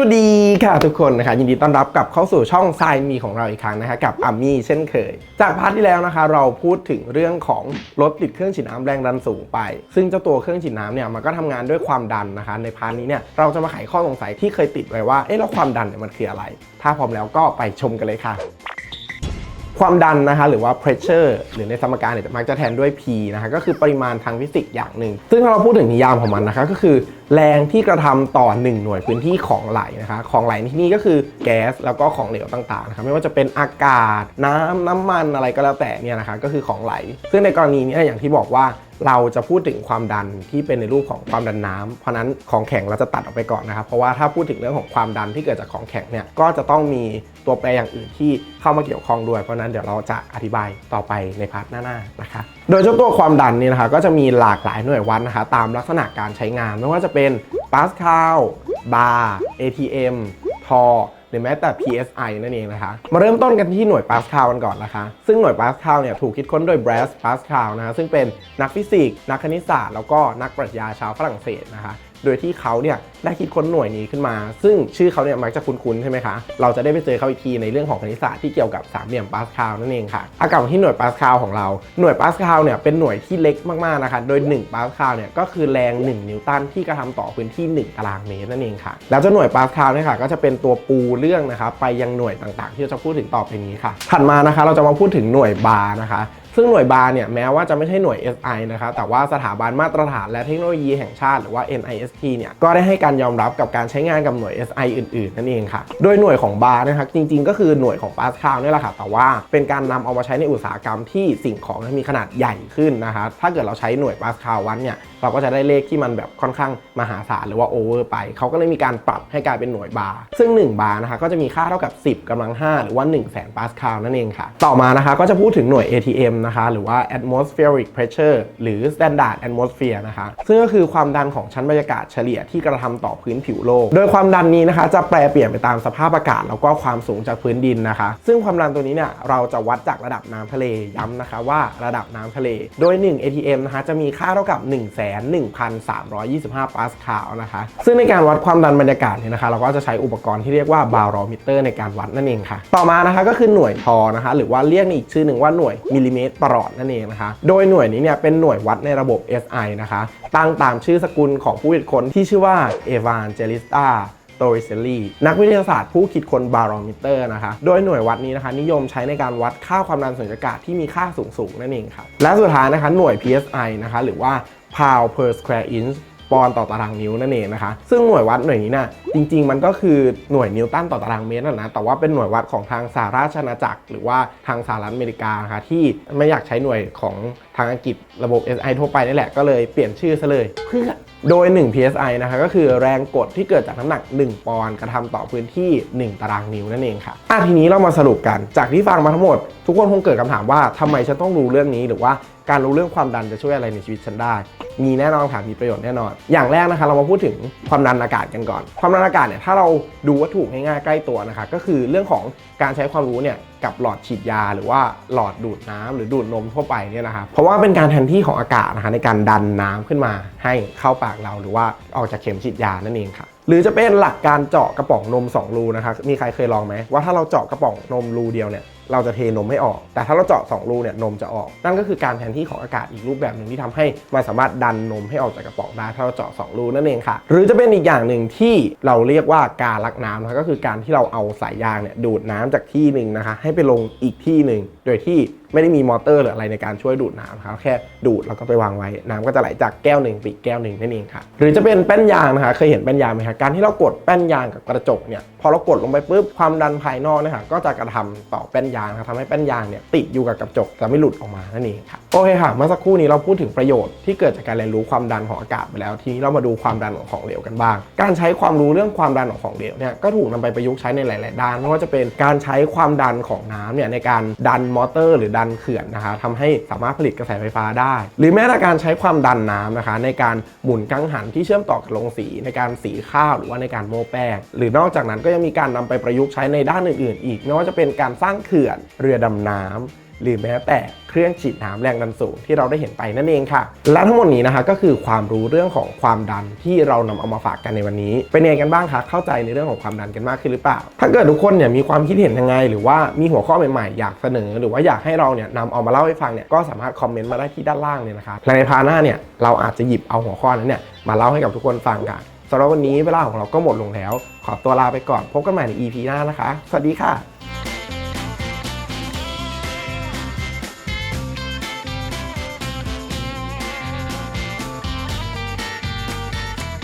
วัสดีค่ะทุกคนนะคะยินดีต้อนรับกลับเข้าสู่ช่องทรายมีของเราอีกครั้งนะคะกับอามี่เช่นเคย จากพาร์ทที่แล้วนะคะ เราพูดถึงเรื่องของรถติดเครื่องฉีดน้ำแรงดันสูงไป ซึ่งเจ้าตัวเครื่องฉีดน้ำเนี่ยมันก็ทำงานด้วยความดันนะคะ ในพาร์ทนี้เนี่ยเราจะมาไขข้อสงสัยที่เคยติดไว้ว่าเอ๊ะแล้วความดันเนี่ยมันคืออะไร ถ้าพร้อมแล้วก็ไปชมกันเลยค่ะ ความดันนะคะหรือว่า pressure หรือในสมการเนี่ยมักจะแทนด้วย P นะคะก็คือปริมาณทางฟิสิกส์อย่างหนึ่ง ซึ่งถ้าเราพูดถึงนิยามของมันนะคะก็คือแรงที่กระทำต่อ 1 หน่วยพื้นที่ของไหลนะคะของไหลในที่นี้ก็คือแก๊สแล้วก็ของเหลวต่างๆนะคะไม่ว่าจะเป็นอากาศ น้ำน้ำมันอะไรก็แล้วแต่เนี่ยนะคะก็คือของไหล ซึ่งในกรณีนี้อย่างที่บอกว่า เราจะพูดถึงความดันที่เป็นในรูปของความดันน้ำเพราะนั้นของแข็งเราจะตัดออกไปก่อนนะครับ เพราะว่าถ้าพูดถึงเรื่องของความดันที่เกิดจากของแข็งเนี่ยก็จะต้องมีตัวแปรอย่างอื่นที่เข้ามาเกี่ยวข้องด้วย เพราะนั้นเดี๋ยวเราจะอธิบายต่อไปในพาร์ทหน้าๆนะคะ โดยเจ้าตัวความดันนี่นะคะก็จะมีหลากหลายหน่วยวัดนะคะตามลักษณะการใช้งาน ไม่ว่าจะเป็นปาสคาลบาร์ ATM พอหรือแม้แต่ PSI นั่นเองนะคะ มาเริ่มต้นกันที่หน่วยปาสคาลกันก่อนนะคะ ซึ่งหน่วยปาสคาลเนี่ยถูกคิดค้นโดย Blaise Pascal นะคะซึ่งเป็นนักฟิสิกส์นักคณิตศาสตร์แล้วก็นักปรัชญาชาวฝรั่งเศสนะคะ โดยที่เขาเนี่ยได้คิดค้นหน่วยนี้ขึ้นมา ซึ่งชื่อเขาเนี่ยมักจะคุ้นๆใช่ไหมคะ เราจะได้ไปเจอเขาอีกทีในเรื่องของคณิตศาสตร์ที่เกี่ยวกับสามเหลี่ยมปาสคาลนั่นเองค่ะอากลับที่หน่วยปาสคาลของเรา หน่วยปาสคาลเนี่ยเป็นหน่วยที่เล็กมากๆนะคะ โดย 1 ปาสคาลเนี่ยก็คือแรง 1 นิวตันที่กระทำต่อพื้นที่ 1 ตารางเมตรนั่นเองค่ะ แล้วเจ้าหน่วยปาสคาลเนี่ยค่ะก็จะเป็นตัวปูเรื่องนะคะไปยังหน่วยต่างๆ ที่เราจะพูดถึงต่อไปนี้ค่ะ ถัดมานะคะ เราจะมาพูดถึงหน่วยบาร์นะคะ ซึ่งหน่วยบาร์เนี่ยแม้ว่าจะไม่ใช่หน่วย SI นะครับแต่ว่าสถาบันมาตรฐานและเทคโนโลยีแห่งชาติหรือว่า NIST เนี่ยก็ได้ให้การยอมรับกับการใช้งานกับหน่วย SI อื่นๆ นั่นเองค่ะ โดยหน่วยของบาร์นะครับจริงๆ ก็คือหน่วยของปาสคาลนี่แหละค่ะแต่ว่าเป็นการนำเอามาใช้ในอุตสาหกรรมที่สิ่งของมีขนาดใหญ่ขึ้นนะคะถ้าเกิดเราใช้หน่วยปาสคาลวัดเนี่ยเราก็จะได้เลขที่มันแบบค่อนข้างมหาศาลหรือว่าโอเวอร์ไป เขาก็เลยมีการปรับให้กลายเป็นหน่วยบาร์ซึ่ง 1 บาร์นะคะก็จะมีค่าเท่ากับ 10กำลัง 5 หรือว่า1 0 0 0 0แสนปาสคาลนั่นเองค่ะ ต่อมานะคะก็จะพูดถึงหน่วย ATM นะคะหรือว่า atmospheric pressure หรือ standard atmosphere นะคะซึ่งก็คือความดันของชั้นบรรยากาศเฉลี่ยที่กระทำต่อพื้นผิวโลก โดยความดันนี้นะคะจะแปรเปลี่ยนไปตามสภาพอากาศ แล้วก็ความสูงจากพื้นดินนะคะ ซึ่งความดันตัวนี้เนี่ยเราจะวัดจากระดับน้ำทะเลย้ำนะคะว่าระดับน้ำทะเล โดย 1 ATM นะคะจะมีค่าเท่ากับ1 1 1,325 ปาสคาลนะคะ ซึ่งในการวัดความดันบรรยากาศเนี่ยนะคะ เราก็จะใช้อุปกรณ์ที่เรียกว่าบาโรมิเตอร์ในการวัดนั่นเองค่ะ ต่อมานะคะก็คือหน่วยทอนะคะ หรือว่าเรียกในอีกชื่อหนึ่งว่าหน่วยมิลลิเมตรประหลอดนั่นเองนะคะ โดยหน่วยนี้เนี่ยเป็นหน่วยวัดในระบบ SI นะคะตั้งตามชื่อสกุลของผู้คิดค้นที่ชื่อว่าเอวานเจลิสตาโตริเซลีนักวิทยาศาสตร์ผู้คิดค้นบาโรมิเตอร์นะคะ โดยหน่วยวัดนี้นะคะ นิยมใช้ในการวัดค่าความดันสุญญากาศที่มีค่าสูงสูงนั่นเองครับและสุดท้ายนะคะหน่วย PSI นะคะ หรือว่า pound per square inch ปอนด์ต่อตารางนิ้วนั่นเองนะคะ ซึ่งหน่วยวัดหน่วยนี้นะ่ะจริง ๆ มันก็คือหน่วยนิวตันต่อตารางเมตรนะนะแต่ว่าเป็นหน่วยวัดของทางสหราชอาณาจักร หรือว่าทางสหรัฐอเมริกานะคะที่ไม่อยากใช้หน่วยของทางอังกฤษระบบ SI ทั่วไปนี่แหละก็เลยเปลี่ยนชื่อซะเลยเพื่อโดย 1 psi นะคะก็คือแรงกดที่เกิดจากน้ำหนัก 1 ปอนด์กระทำต่อพื้นที่ 1 ตารางนิ้วนั่นเองค่ะอะทีนี้เรามาสรุปกันจากที่ฟังมาทั้งหมด ทุกคนคงเกิดคำถามว่าทำไมฉันต้องรู้เรื่องนี้หรือว่าการรู้เรื่องความดันจะช่วยอะไรในชีวิตฉันได้ มีแน่นอนค่ะมีประโยชน์แน่นอน อย่างแรกนะคะ เรามาพูดถึงความดันอากาศกันก่อน ความดันอากาศเนี่ยถ้าเราดูวัตถุง่ายๆใกล้ตัวนะคะ ก็คือเรื่องของการใช้ความรู้เนี่ยกับหลอดฉีดยา หรือว่าหลอดดูดน้ำหรือดูดนมทั่วไปเนี่ยนะครับเพราะว่าเป็นการแทนที่ของอากาศนะคะในการดันน้ำขึ้นมาให้เข้าปากเราหรือว่าออกจากเข็มฉีดยานั่นเองค่ะหรือจะเป็นหลักการเจาะกระป๋องนม 2 รูนะคะมีใครเคยลองไหมว่าถ้าเราเจาะกระป๋องนมรูเดียวเนี่ย เราจะเทนมให้ออก แต่ถ้าเราเจาะ 2 รูเนี่ยนมจะออก นั่นก็คือการแทนที่ของอากาศอีกรูปแบบหนึ่งที่ทำให้มันสามารถดันนมให้ออกจากกระป๋องได้ถ้าเราเจาะ 2 รูนั่นเองค่ะ หรือจะเป็นอีกอย่างหนึ่งที่เราเรียกว่าการลักน้ำนะคะก็คือการที่เราเอาสายยางเนี่ยดูดน้ำจากที่หนึ่งนะคะให้ไปลงอีกที่หนึ่งโดยที่ ไม่ได้มีมอเตอร์หรืออะไรในการช่วยดูดน้ำครับแค่ดูดแล้วก็ไปวางไว้น้ำก็จะไหลจากแก้วหนึ่งไปอีกแก้วหนึ่งนั่นเองค่ะหรือจะเป็นแป้นยางนะคะเคยเห็นแป้นยางไหมคะการที่เรากดแป้นยางกับกระจกเนี่ยพอเรากดลงไปปุ๊บความดันภายนอกนะคะก็จะกระทำต่อแป้นยางนะทำให้แป้นยางเนี่ยติดอยู่กับกระจกจะไม่หลุดออกมานั่นเองค่ะโอเคค่ะเมื่อสักครู่นี้เราพูดถึงประโยชน์ที่เกิดจากการเรียนรู้ความดันของอากาศไปแล้วทีนี้เรามาดูความดันของของเหลวกันบ้าง การใช้ความรู้เรื่องความดันของของเหลวเนี่ยก็ถูกนำไปประยุกต์ใช้ในหลาย ๆ ด้านไม่ว่าจะเป็นการใช้ความดันของน้ำเนี่ยในการดันมอเตอร์ หรือดันเขื่อนนะคะทำให้สามารถผลิตกระแสไฟฟ้าได้ หรือแม้แต่การใช้ความดันน้ำนะคะ ในการหมุนกังหันที่เชื่อมต่อกับโรงสีในการสีข้าวหรือว่าในการโม้แป้งหรือนอกจากนั้นก็ยังมีการนำไปประยุกต์ใช้ในด้านอื่นๆ อีกไม่ว่าจะเป็นการสร้างเขื่อนเรือดำน้ำ หรือแม้แต่เครื่องฉีดน้ำแรงดันสูงที่เราได้เห็นไปนั่นเองค่ะ และทั้งหมดนี้นะคะก็คือความรู้เรื่องของความดันที่เรานำเอามาฝากกันในวันนี้ เป็นยังไงกันบ้างคะเข้าใจในเรื่องของความดันกันมากขึ้นหรือเปล่า ถ้าเกิดทุกคนเนี่ยมีความคิดเห็นยังไง หรือว่ามีหัวข้อใหม่ๆ อยากเสนอ หรือว่าอยากให้เราเนี่ยนำเอามาเล่าให้ฟังเนี่ยก็สามารถคอมเมนต์มาได้ที่ด้านล่างเลยนะคะและในพาหน้าเนี่ยเราอาจจะหยิบเอาหัวข้อนั้นเนี่ยมาเล่าให้กับทุกคนฟังค่ะสำหรับวันนี้เวลาของเราก็หมดลงแล้ว ขอตัวลาไปก่อนพบกันใหม่ใน EP หน้านะคะ สวัสดีค่ะ